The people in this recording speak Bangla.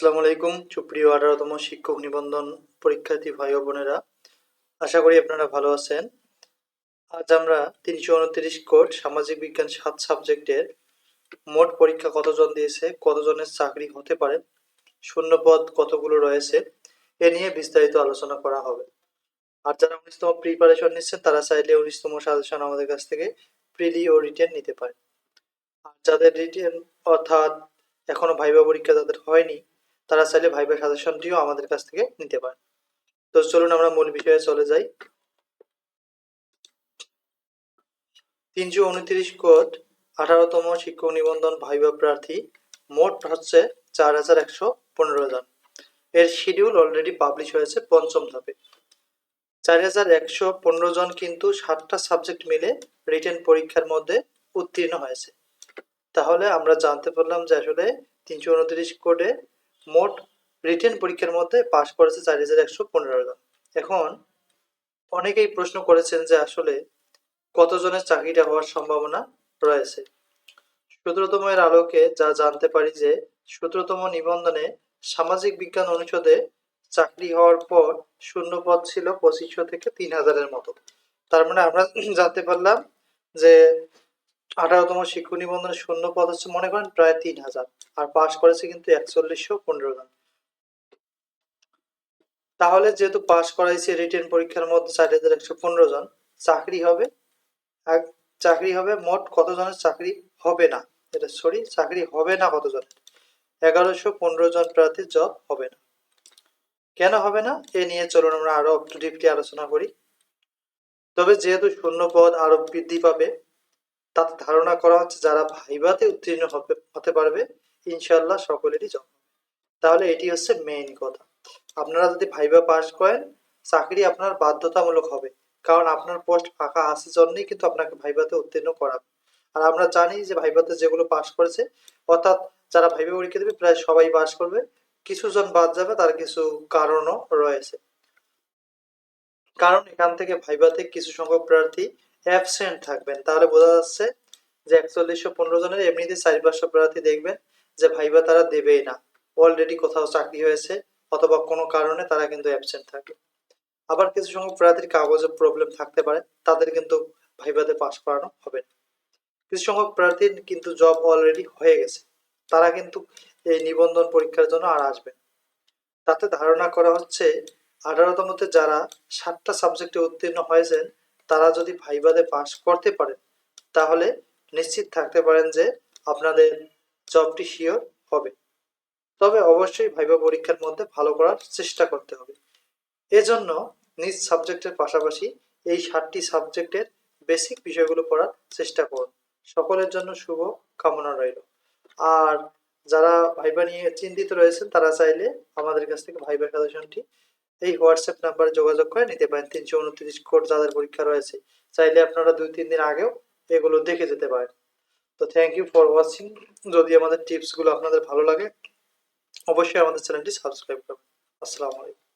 আসসালামু আলাইকুম, সুপ্রিয় আঠারোতম শিক্ষক নিবন্ধন পরীক্ষার্থী ভাই বোনেরা। আশা করি আপনারা ভালো আছেন। আজ আমরা তিনশো উনত্রিশ কোড সামাজিক বিজ্ঞান সাত সাবজেক্টের মোট পরীক্ষা কতজন দিয়েছে, কতজনের চাকরি হতে পারে শূন্য পদ কতগুলো রয়েছে, এ নিয়ে বিস্তারিত আলোচনা করা হবে। আর যারা উনিশতম প্রিপারেশন নিচ্ছেন তারা চাইলে উনিশতম সাজেশন আমাদের কাছ থেকে প্রিলি ও রিটেন নিতে পারে। আর যাদের রিটেন অর্থাৎ এখনও ভাইবা পরীক্ষা যাদের হয়নি তারা চাইলে ভাইবা সাজেশনটিও আমাদের কাছ থেকে নিতে পারে। তো চলুন আমরা মূল বিষয়ে চলে যাই। তিনশো উনত্রিশ কোড, আঠারোতম শিক্ষক নিবন্ধন ভাইবা প্রার্থী, মোট হচ্ছে চার হাজার একশো পনেরো জন। এর শিডিউল অলরেডি পাবলিশ হয়েছে পঞ্চম ধাপে। চার হাজার একশো পনেরো জন কিন্তু সাতটা সাবজেক্ট মিলে রিটেন পরীক্ষার মধ্যে উত্তীর্ণ হয়েছে। তাহলে আমরা জানতে পারলাম যে আসলে তিনশো উনত্রিশ কোডে মোট রিটেন পরীক্ষার মধ্যে পাশ করেছে চার হাজার একশো পনেরো জন। এখন অনেকেই প্রশ্ন করেছেন যে আসলে কতজনের চাকরিটা হওয়ার সম্ভাবনা রয়েছে। সতেরোতম এর আলোকে যা জানতে পারি যে সতেরোতম নিবন্ধনে সামাজিক বিজ্ঞান অনুষদে চাকরি হওয়ার পর শূন্য পদ ছিল পঁচিশশো থেকে তিন হাজারের মতো। তার মানে আমরা জানতে পারলাম যে আঠারোতম শিক্ষক নিবন্ধনে শূন্য পদ হচ্ছে, মনে করেন প্রায় তিন হাজার। আর পাশ করেছে কিন্তু একচল্লিশশো পনেরো জন। তাহলে যেহেতু পাশ করাইছে রিটেন পরীক্ষার মধ্যে চার হাজার একশো পনেরো জন, চাকরি হবে? এক, চাকরি হবে মোট কতজনের চাকরি হবে না? এটা সরি, চাকরি হবে না কতজনের? এগারোশো পনেরো জন প্রার্থীর জব হবে না। কেন হবে না? এ নিয়ে চলুন আমরা আরও একটু ডিপলি আলোচনা করি। তবে যেহেতু শূন্য পদ আরও বৃদ্ধি পাবে তাতে ধারণা করা হচ্ছে যারা ভাইভাতে উত্তীর্ণ হবে, হতে পারবে ইনশাল্লাহ সকলেরই জব তাহলে এটি হচ্ছে মেইন কথা। আপনারা যদি ভাইবা পাস করেন, চাকরি আপনার বাধ্যতামূলক হবে। কারণ আপনার পোস্ট ফাঁকা আছে জন্যই কিন্তু আপনাকে ভাইভাতে উত্তীর্ণ করাবে। আর আমরা জানি যে ভাইভাতে যেগুলো পাস করেছে, অর্থাৎ যারা ভাইবা পরীক্ষা দেবে, প্রায় সবাই পাস করবে। কিছু জন বাদ যাবে, তার কিছু কারণও রয়েছে। কারণ এখান থেকে ভাইভাতে কিছু সংখ্যক প্রার্থী অ্যাবসেন্ট থাকবেন। তাহলে বোঝা যাচ্ছে যে একচল্লিশশো পনেরো জনের এমনিতে চারি পাঁচশো প্রার্থী দেখবেন যে ভাইবা তারা দেবেই না। অলরেডি কোথাও চাকরি হয়েছে অথবা কোনো কারণে তারা কিন্তু অ্যাবসেন্ট থাকে। আবার কিছু সংখ্যক প্রার্থীর কাগজে প্রবলেম থাকতে পারে, তাদের কিন্তু ভাইভাতে পাস করানো হবে না। কিছু সংখ্যক প্রার্থীর কিন্তু জব অলরেডি হয়ে গেছে, তারা কিন্তু এই নিবন্ধন পরীক্ষার জন্য আর আসবে তাতে ধারণা করা হচ্ছে আঠারোতমতে যারা সাতটা সাবজেক্টে উত্তীর্ণ হয়েছেন তারা যদি ভাইবাদে পাস করতে পারেন তাহলে নিশ্চিত থাকতে পারেন যে আপনাদের জবটি শিওর হবে। তবে অবশ্যই ভাইবা পরীক্ষার মধ্যে ভালো করার চেষ্টা করতে হবে। এজন্য নিজ সাবজেক্টের পাশাপাশি এই সাতটি সাবজেক্টের বেসিক বিষয়গুলো পড়ার চেষ্টা করুন। সকলের জন্য শুভ কামনা রইল। আর যারা ভাইবা নিয়ে চিন্তিত রয়েছেন, তারা চাইলে আমাদের কাছ থেকে ভাইবা সাজেশনটি এই হোয়াটসঅ্যাপ নাম্বারে যোগাযোগ করে নিতে পারেন। তিনশো উনত্রিশ কোড যাদের পরীক্ষা রয়েছে, চাইলে আপনারা দুই, তিন দিন আগেও এগুলো দেখে যেতে পারেন। তো থ্যাংক ইউ ফর ওয়াচিং যদি আমাদের টিপসগুলো আপনাদের ভালো লাগে, অবশ্যই আমাদের চ্যানেলটি সাবস্ক্রাইব করবেন। আসসালামু আলাইকুম।